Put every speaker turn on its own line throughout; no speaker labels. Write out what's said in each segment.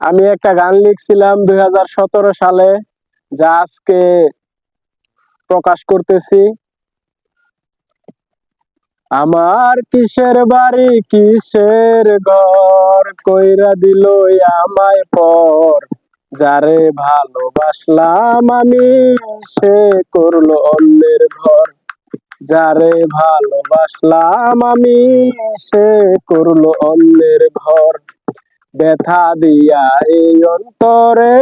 আমি একটা গান লিখছিলাম দুই হাজার সতেরো সালে, যা আজকে প্রকাশ করতেছি। আমার কিসের বাড়ি, কিসের ঘর, কইরা দিল আমায় পর। যারে ভালোবাসলাম আমি, সে করল অন্যের ঘর যারে ভালোবাসলাম আমি, সে করল অন্যের ঘর ব্যথা দিয়া এই অন্তরে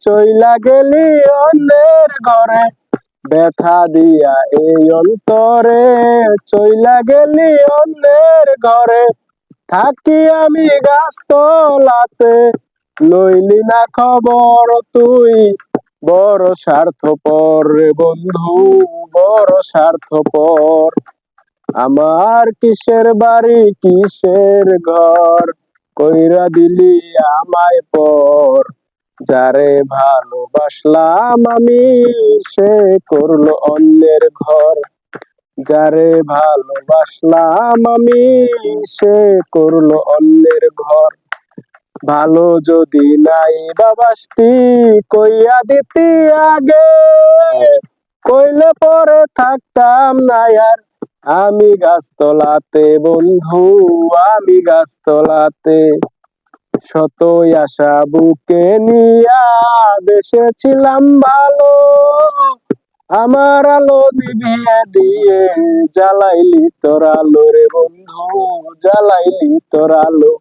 চইলা গেলি অন্যের ঘরে। ব্যথা দিয়া এই অন্তরে চইলা গেলি অন্যের ঘরে। থাকি আমি গাছতলাতে, লইলি না খবর তুই। বড় স্বার্থপর রে বন্ধু, বড় স্বার্থপর। আমার কিসের বাড়ি, কিসের ঘর? কইরা দিলি আমায় পর। যারে ভালোবাসলাম আমি, সে করল অন্যের ঘর। যারে ভালোবাসলাম আমি, সে করল অন্যের ঘর। ভালো যদি নাই বাবাস্তি কইয়া দিতি আগে। কইলে পরে থাকতাম না আর আমি গাছ গাছতলাতে বন্ধু, আমি গাছতলাতে। শতই আশা বুকে নিয়া বেসেছিলাম ভালো। আমার আলো নিভিয়ে দিয়ে জ্বালাইলি তোর আলো রে বন্ধু, জ্বালাইলি তোর আলো।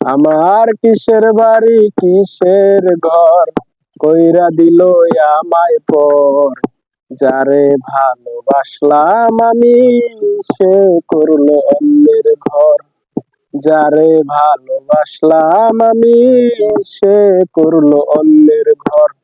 আমার কিসের বাড়ি, কিসের ঘর, কইরা দিল আমায় পর। যারে ভালোবাসলাম আমি সে করল অন্যের ঘর। যারে ভালোবাসলাম আমি সে করল অন্যের ঘর।